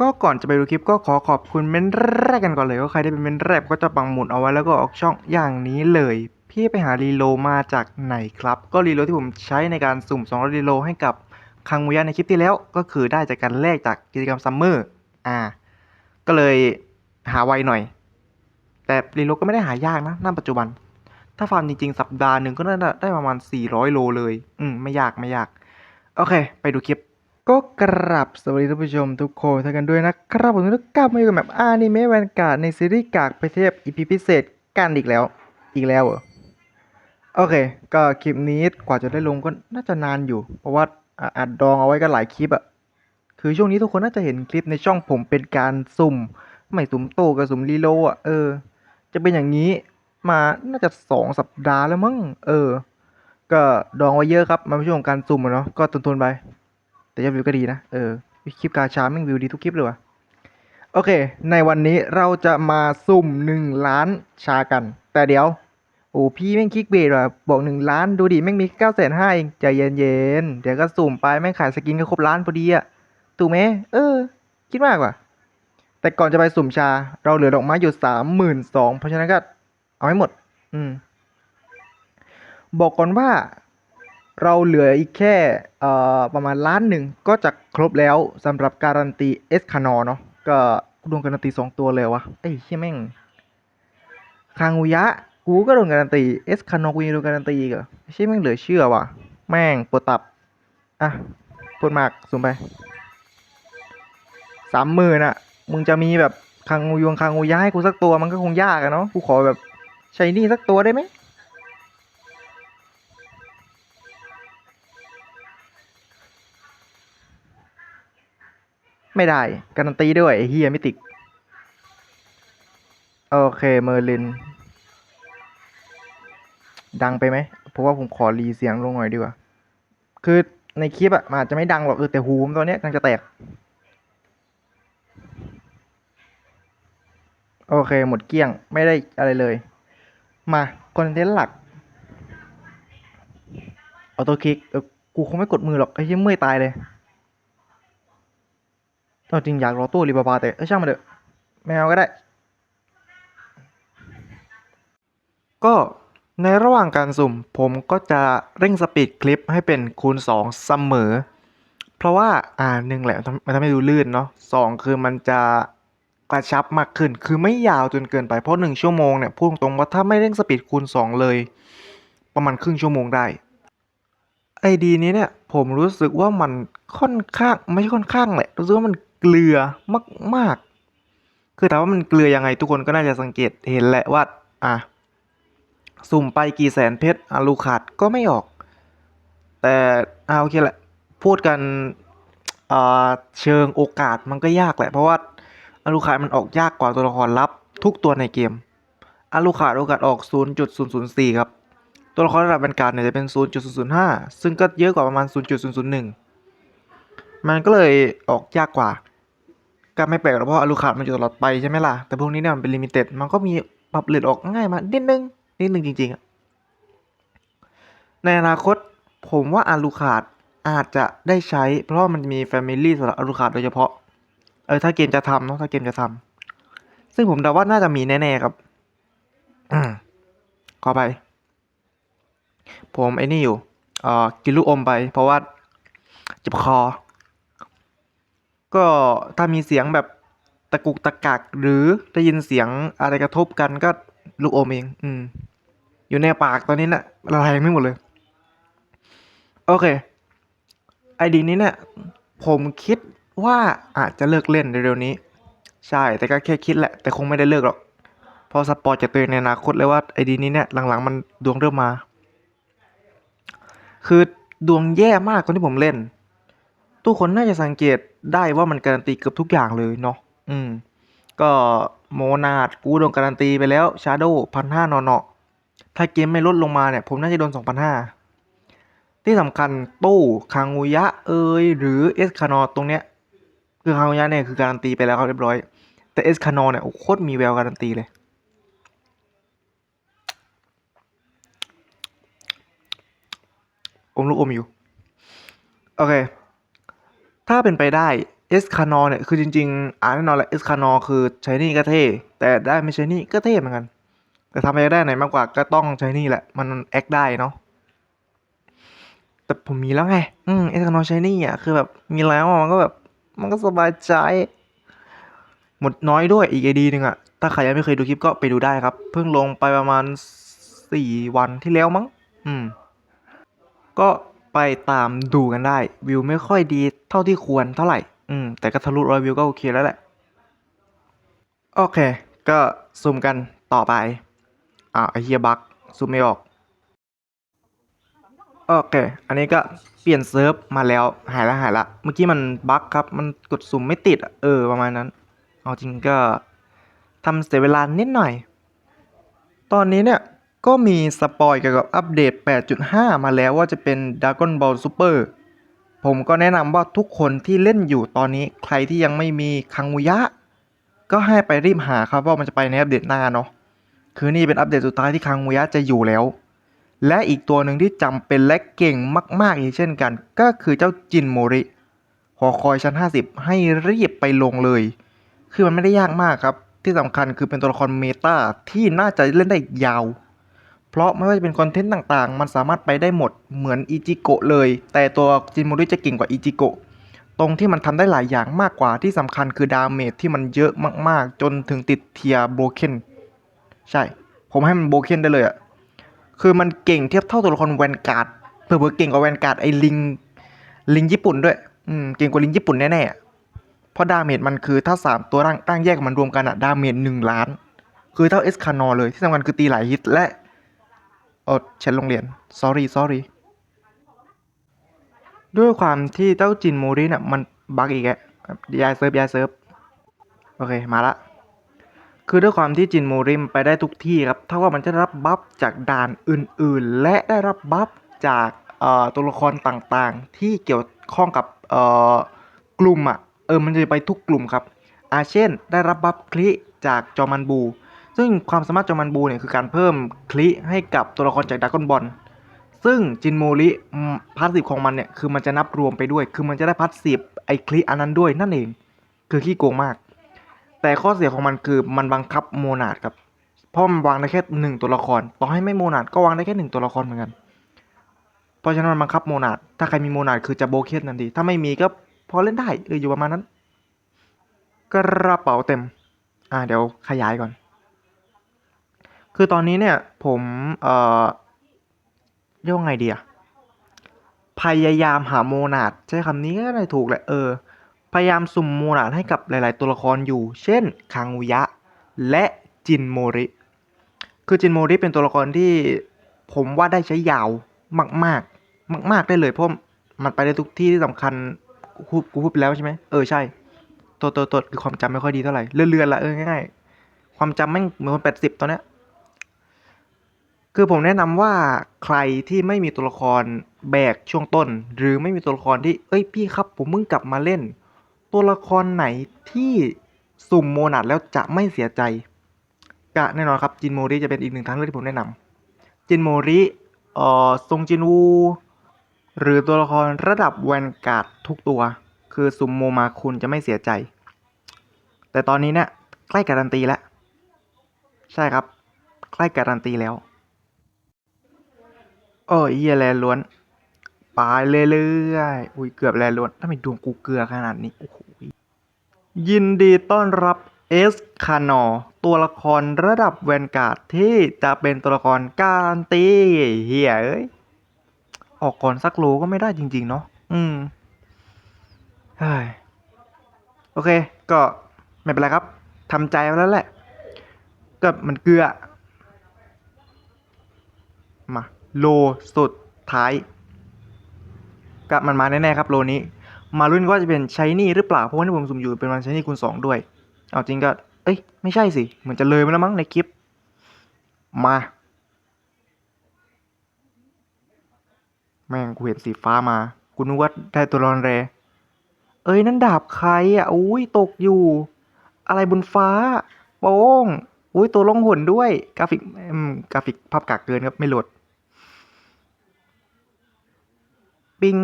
ก็ก่อนจะไปดูคลิปก็ขอขอบคุณเม้นแรกกันก่อนเลยว่าใครได้เป็นเม้นแรกก็จะปังหมุดเอาไว้แล้วก็ออกช่องอย่างนี้เลย พี่ไปหารีโลมาจากไหนครับ ก็รีโลที่ผมใช้ในการสุ่ม2รีโลให้กับคังมุยะในคลิปที่แล้วก็คือได้จากการแลกจากกิจกรรมซัมเมอร์อ่า ก็เลยหาไวหน่อย แต่รีโลก็ไม่ได้หายากนะณปัจจุบัน ถ้าฟาร์มจริงๆ สัปดาห์หนึ่งก็น่าจะได้ประมาณ 400 โลเลย อืมไม่ยากไม่ยาก โอเค ไปดูคลิป ก็กราบสวัสดีท่านผู้ชมทุกคนท่านกันด้วยนะครับผมทุกกลับมาอยู่กับแบบอานิเมะแวนการ์ดในซีรีส์กากไปเทพอีพีพิเศษกันอีกแล้ว อีกแล้วเหรอ โอเค ก็คลิปนี้กว่าจะได้ลงก็น่าจะนานอยู่ เพราะว่าอัดดองเอาไว้กันหลายคลิปอะคือช่วงนี้ทุกคนน่าจะเห็นคลิปในช่องผมเป็นการสุ่ม ไม่สุ่มโตกับสุ่มรีโลอะเออ จะเป็นอย่างนี้มาน่าจะสองสัปดาห์แล้วมั้งเออ ก็ดองไว้เยอะครับมันช่ของการสุ่มอะเนาะก็ทนๆไป แต่ยอดวิวก็ดีนะ เออ คลิปกาชาแม่งวิวดีทุกคลิปเลยว่ะ โอเค ในวันนี้เราจะมาสุ่มหนึ่งล้านชากัน แต่เดี๋ยว โอ้พี่แม่งคลิกเบสว่ะ บอกหนึ่งล้านดูดิแม่งมีเก้าแสนห้าเองใจเย็นๆ เดี๋ยวก็สุ่มไปแม่งขายสกินก็ครบล้านพอดีอะถูกไหมเออ คิดมากว่ะ แต่ก่อนจะไปสุ่มชา เราเหลือดอกไม้อยู่สามหมื่นสองเพราะฉะนั้นก็เอาให้หมด อืมบอกก่อนว่า เราเหลืออีกแค่ประมาณล้านหนึ่งก็จะครบแล้วสำหรับการันตีเอสคานอเนาะก็โดนการันตีสองตัวเลยวะไอ้ยเชี่ยแม่งคางูยะกูก็โดนการันตีเอสคานอกูยังโดนการันตีอีกเหรอเชี่ยแม่งเหลือเชื่อว่ะแม่งปวดตับอะปวดมากสุ่มไปสามหมื่นอะมึงจะมีแบบคางูยวงคางูยะให้กูสักตัวมันก็คงยากอะเนาะกูขอแบบใช้นี่สักตัวได้ไหม ไม่ได้ การันตีด้วยเฮียมิติก โอเคเมอร์ลิน ดังไปไหมเพราะว่าผมขอรีเสียงลงหน่อยดีกว่า คือในคลิปอะมันอาจจะไม่ดังหรอกเออแต่หูผมตอนนี้กำลังจะแตก โอเคหมดเกลี้ยงไม่ได้อะไรเลย มาคอนเทนต์หลักออโต้คลิกกูคงไม่กดมือหรอกไอ้เหี้ยเมื่อยตายเลย เอาจริงอยากรอตู้รีบาบาแต่เออช่างมันเถอะไม่เอาก็ได้ ก็ในระหว่างการสุ่มผมก็จะเร่งสปีดคลิปให้เป็นคูณ 2 เสมอ เพราะว่าอ่าหนึ่งแหละมันทำให้ดูลื่นเนาะสองคือมันจะกระชับมากขึ้น คือไม่ยาวจนเกินไป เพราะหนึ่งชั่วโมงเนี่ยพูดตรงๆว่าถ้าไม่เร่งสปีดคูณ 2 เลย ประมาณครึ่งชั่วโมงได้ไอดีนี้เนี่ยผมรู้สึกว่ามันค่อนข้างไม่ใช่ค่อนข้างแหละรู้สึกว่ามัน เกลือมากๆ คือถามว่ามันเกลือยังไงทุกคนก็น่าจะสังเกตเห็นแหละว่าอะสุ่มไปกี่แสนเพชรอาลูขาดก็ไม่ออก แต่เอาโอเคแหละ พูดกันอ่าเชิงโอกาสมันก็ยากแหละ เพราะว่าอาลูขาดมันออกยากกว่าตัวละครลับทุกตัวในเกมอาลูขาดโอกาสออก 0.004 ครับ ตัวละครระดับเป็นการเนี่ยจะเป็น 0.005 ซึ่งก็เยอะกว่าประมาณ 0.001 มันก็เลยออกยากกว่า ก็ไม่แปลกหรอกเพราะอาลูขาดมันอยู่ตลอดไปใช่ไหมล่ะ แต่พวกนี้เนี่ยมันเป็นลิมิเต็ด มันก็มีปรับเลทออกง่ายมานิดนึง นิดนึงจริงๆอะในอนาคตผมว่าอาลูขาดอาจจะได้ใช้ เพราะมันมีแฟมิลี่สำหรับอาลูขาดโดยเฉพาะ เออถ้าเกมจะทำเนาะถ้าเกมจะทำซึ่งผมเดาว่าน่าจะมีแน่ๆครับอขอไป ผมไอ้นี่อยู่เอ่อกินลูกอมไป เพราะว่าเจ็บคอ ก็ถ้ามีเสียงแบบตะกุกตะกัก หรือได้ยินเสียงอะไรกระทบกันก็ลูกอมเอง อืม อยู่ในปากตอนนี้นะ่ะละลายไม่หมดเลย โอเค ไอดีนี้เนี่ยผมคิดว่าอาจจะเลิกเล่นเร็วๆนี้ ใช่ แต่ก็แค่คิดแหละ แต่คงไม่ได้เลิกหรอกเพราะสปอร์ตจากตัวเองในอนาคตเลยว่าไอดีนี้เนี่ยหลังๆ มันดวงเริ่มมา คือดวงแย่มากตอนที่ผมเล่น ทุกคนน่าจะสังเกตได้ว่ามันการันตีเกือบทุกอย่างเลยเนาะอืม ก็โมนาดกูโดนการันตีไปแล้วชาโดพันห้านอเนาะถ้าเกมไม่ลดลงมาเนี่ย ผมน่าจะโดนสองพันห้าที่สำคัญตู้คางูยะเอยหรือเอสคานอตรงเนี้ย คือคางูยะเนี่ยคือการันตีไปแล้วครับเรียบร้อย แต่เอสคานอเนี่ยโอ้โคตรมีแววการันตีเลยอมลูกอมอยู่ โอเค ถ้าเป็นไปได้เอสคานอเนี่ย คือจริงๆอ่านแน่นอนแหละเอสคานอคือใช้นี่ก็เท่ แต่ได้ไม่ใช้นี่ก็เท่เหมือนกัน แต่ทำอะไรได้ไหนมากกว่าก็ต้องใช้นี่แหละ มันแอคได้เนาะแต่ผมมีแล้วไง อืมเอสคานอใช้นี่อะคือแบบมีแล้วมันก็แบบมันก็สบายใจหมดน้อยด้วยอีกไอดีหนึ่งอะถ้าใครยังไม่เคยดูคลิปก็ไปดูได้ครับ เพิ่งลงไปประมาณสี่วันที่แล้วมั้ง อืม ก็ ไปตามดูกันได้ วิวไม่ค่อยดีเท่าที่ควรเท่าไหร่ อืม แต่ก็ทะลุร้อยวิวก็โอเคแล้วแหละ โอเค ก็ซูมกันต่อไป อ่าไอเฮียบักซูมไม่ออก โอเค อันนี้ก็เปลี่ยนเซิร์ฟมาแล้ว หายละหายละ เมื่อกี้มันบั๊กครับ มันกดสุ่มไม่ติดเออประมาณนั้น เอาจริงก็ทำเสียเวลานิดหน่อย ตอนนี้เนี่ย ก็มีสปอยเกี่ยวกับอัปเดต 8.5 มาแล้วว่าจะเป็น Dragon Ball Super ผมก็แนะนำว่าทุกคนที่เล่นอยู่ตอนนี้ใครที่ยังไม่มีคังมุยะ ก็ให้ไปรีบหาครับว่ามันจะไปในอัปเดตหน้าเนาะคือนี่เป็นอัปเดตสุดท้ายที่คังมุยะจะอยู่แล้ว และอีกตัวหนึ่งที่จำเป็นและเก่งมากๆอีกเช่นกัน ก็คือเจ้าจินโมริหอคอยชั้น 50 ให้รีบไปลงเลย คือมันไม่ได้ยากมากครับ ที่สำคัญคือเป็นตัวละครเมตาที่น่าจะเล่นได้ยาว เพราะไม่ว่าจะเป็นคอนเทนต์ต่างๆ มันสามารถไปได้หมดเหมือนอิจิโกะเลย แต่ตัวจินโมริจะเก่งกว่าอิจิโกะตรงที่มันทำได้หลายอย่างมากกว่าที่สำคัญคือดาเมจที่มันเยอะมากๆ จนถึงติดเทียโบเคนใช่ ผมให้มันโบเคนได้เลยอะคือมันเก่งเทียบเท่าตัวละครแวนการ์ดเผื่อเก่งกว่าแวนการ์ดไอ้ลิงลิงญี่ปุ่นด้วยอืมเก่งกว่าลิงญี่ปุ่นแน่ๆอะเพราะดาเมจมันคือถ้าสามตัวร่างตั้งแยกมันรวมกันอะดาเมจหนึ่งล้าน คือเท่าเอสคานอเลยที่สำคัญคือตีหลายฮิตและ เออเช็ดโรงเรียน sorry sorry ด้วยความที่เจ้าจินโมริเนี่ยมันบั๊กอีกแกยายเซิร์ฟยายเซิร์ฟโอเคมาละคือด้วยความที่จินโมริมไปได้ทุกที่ครับเท่ากับมันจะรับบัฟจากด่านอื่นๆ และได้รับบัฟจากตัวละครต่างๆ ที่เกี่ยวข้องกับกลุ่มอะเออมันจะไปทุกกลุ่มครับอาเช่น ได้รับบัฟคลิจากจอมันบู ซึ่งความสามารถจอมันบูเนี่ยคือการเพิ่มคลิให้กับตัวละครจากดากอนบอลซึ่งจินโมริพาสซีฟของมันเนี่ยคือมันจะนับรวมไปด้วย คือมันจะได้พาสซีฟไอคลิอันนั้นด้วยนั่นเอง คือขี้โกงมาก แต่ข้อเสียของมันคือมันบังคับโมนาดครับ เพราะมันวางได้แค่หนึ่งตัวละคร ต่อให้ไม่โมนาดก็วางได้แค่หนึ่งตัวละครเหมือนกัน เพราะฉะนั้นมันบังคับโมนาด ถ้าใครมีโมนาดคือจะโบเคนทันทีถ้าไม่มีก็พอเล่นได้เอออยู่ประมาณนั้น กระเป๋าเต็ม อ่าเดี๋ยวขยายก่อน คือตอนนี้เนี่ยผมเอ่อเรียกว่าไงดีอะพยายามหาโมนาดใช้คำนี้ก็ได้ถูกแหละเออ พยายามสุ่มโมนาดให้กับหลาย ๆ ตัวละครอยู่ เช่นคังวุยะ และจินโมริ คือจินโมริเป็นตัวละครที่ผมว่าได้ใช้ยาวมาก ๆ มาก ๆ ได้เลยเพราะมันไปได้ทุกที่ที่สำคัญกูกูพูดไปแล้วใช่ไหมเออใช่ตัวตัวตัวคือความจำไม่ค่อยดีเท่าไหร่เลื่อนๆละเออง่ายๆความจำแม่งเหมือนคนแปดสิบตอนเนี้ย คือผมแนะนำว่าใครที่ไม่มีตัวละครแบกช่วงต้น หรือไม่มีตัวละครที่เอ้ยพี่ครับผมเพิ่งกลับมาเล่น ตัวละครไหนที่สุ่มโมนาดแล้วจะไม่เสียใจก็แน่นอนครับจินโมริจะเป็นอีกหนึ่งทางเลือกที่ผมแนะนำจินโมริเอ่อซงจินวู หรือตัวละครระดับแวนการ์ดทุกตัว คือสุ่มโมมาคุณจะไม่เสียใจ แต่ตอนนี้เนี่ยใกล้การันตีแล้ว ใช่ครับ ใกล้การันตีแล้ว โอ้ยเฮียแลล้วนไปเรื่อยๆอุ้ยเกือบแลล้วนทำไมดวงกูเกลือขนาดนี้โอ้โหยินดีต้อนรับเอสคานอตัวละครระดับแวนการ์ดที่จะเป็นตัวละครการตีเฮียเอ้ย ออกก่อนสักโลก็ไม่ได้จริง ๆ เนาะอืมเฮ้ยโอเค ก็ไม่เป็นไรครับทำใจไว้แล้วแหละ ก็มันเกลือ มา โลสุดท้ายก็มันมาแน่ๆครับโลนี้ มาลุ้นว่าจะเป็นชายนี่หรือเปล่า เพราะว่าที่ผมสุ่มอยู่เป็นวันชายนี่คูณสองด้วย เอาจริงก็ เอ้ย ไม่ใช่สิ เหมือนจะเลยมาแล้วมั้งในคลิป มา แม่งกูเห็นสีฟ้ามา กูนึกว่าได้ตัวรอนแร เอ้ย นั่นดาบใครอะ อุ้ยตกอยู่ อะไรบนฟ้า โป้งอุ้ยตัวล่องหนด้วย กราฟิกอืมกราฟิกภาพกากเกินครับ ไม่โหลด ปิง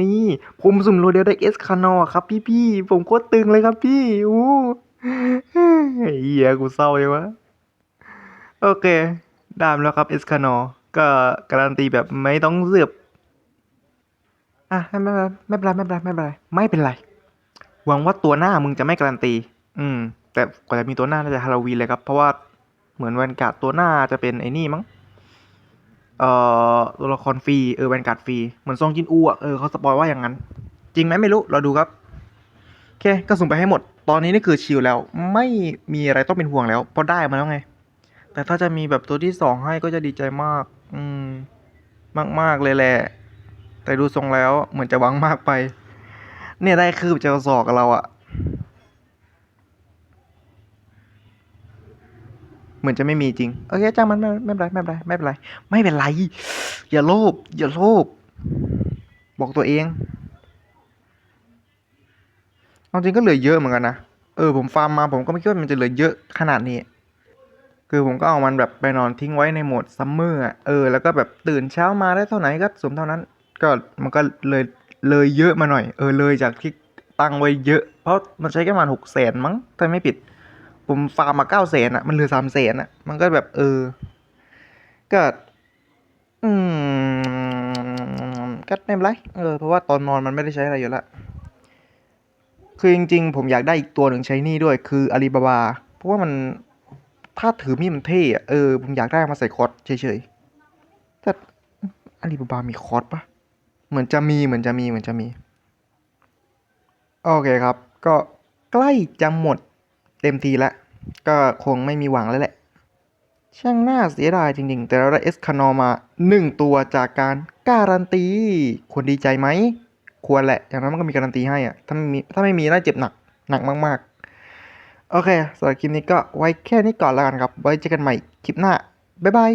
นี่ผมสุ่มโรเดียวได้เอสคานอครับพี่พี่ผมโคตรตึงเลยครับพี่อู้เฮียกูเศร้าเลยวะโอเคดามแล้วครับเอสคานอก็การันตีแบบไม่ต้องเสือบอะไม่เป็นไรไม่เป็นไรไม่เป็นไรไม่เป็นไรไม่เป็นไรหวังว่าตัวหน้ามึงจะไม่การันตี อืม แต่กว่าจะมีตัวหน้าน่าจะฮาโลวีนเลยครับ เพราะว่าเหมือนแวนกาดตัวหน้าจะเป็นไอ้นี่มั้ง เอ่อตัวละครฟรีเออแวนการ์ดฟรีเหมือนซองจินอูอะเออเขาสปอยว่าอย่างนั้น จริงไหมไม่รู้เราดูครับโอเคก็สุ่มไปให้หมด ตอนนี้นี่คือชิลแล้ว ไม่มีอะไรต้องเป็นห่วงแล้วเพราะได้มาแล้วไง แต่ถ้าจะมีแบบตัวที่สองให้ก็จะดีใจมาก อืม มากมากๆเลยแหละ แต่ดูทรงแล้วเหมือนจะหวังมากไป เนี่ยได้คืบจะสอกกับเราอะเห มือนจะไม่มีจริง โอเคจ้างมันไม่ไม่เป็นไรไม่เป็นไรไม่เป็นไร ไม่เป็นไร อย่าโลภอย่าโลภบอกตัวเองเอาจริงก็เหลือเยอะเหมือนกันนะ เออผมฟาร์มมาผมก็ไม่คิดว่ามันจะเหลือเยอะขนาดนี้ คือผมก็เอามันแบบไปนอนทิ้งไว้ในโหมดซัมเมอร์อะเออแล้วก็แบบตื่นเช้ามาได้เท่าไหร่ก็สวมเท่านั้น ก็มันก็เลยเลยเยอะมาหน่อย เออเลยจากที่ตั้งไว้เยอะ เพราะมันใช้แค่ประมาณหกแสนมั้งถ้าไม่ผิด ผมฟาร์มมาเก้าแสนอะ มันเหลือสามแสนอะ มันก็แบบ เออ ก็อืมก็ไม่เป็นไรเออเพราะว่าตอนนอนมันไม่ได้ใช้อะไรอยู่ล้วคือจริงๆ ผมอยากได้อีกตัวหนึ่งใช้นี่ด้วย คืออาลีบาบาเพราะว่ามันถ้าถือมีดมันเท่อะเออผมอยากได้มาใส่คอร์สเฉยๆแต่อาลีบาบามีคอร์สปะเหมือนจะมีเหมือนจะมีเหมือนจะมี โอเคครับ ก็ใกล้จะหมด เต็มทีแล้วก็คงไม่มีหวังแล้วแหละ ช่างน่าเสียดายจริง ๆ แต่เราได้เอสคานอมาหนึ่งตัวจากการการันตี ควรดีใจไหม ควรแหละ อย่างนั้นมันก็มีการันตีให้อะถ้าไม่มีถ้าไม่มีน่าเจ็บหนักหนักมากๆ โอเคสำหรับคลิปนี้ก็ไว้แค่นี้ก่อนแล้วกันครับ ไว้เจอกันใหม่คลิปหน้า บ๊ายบาย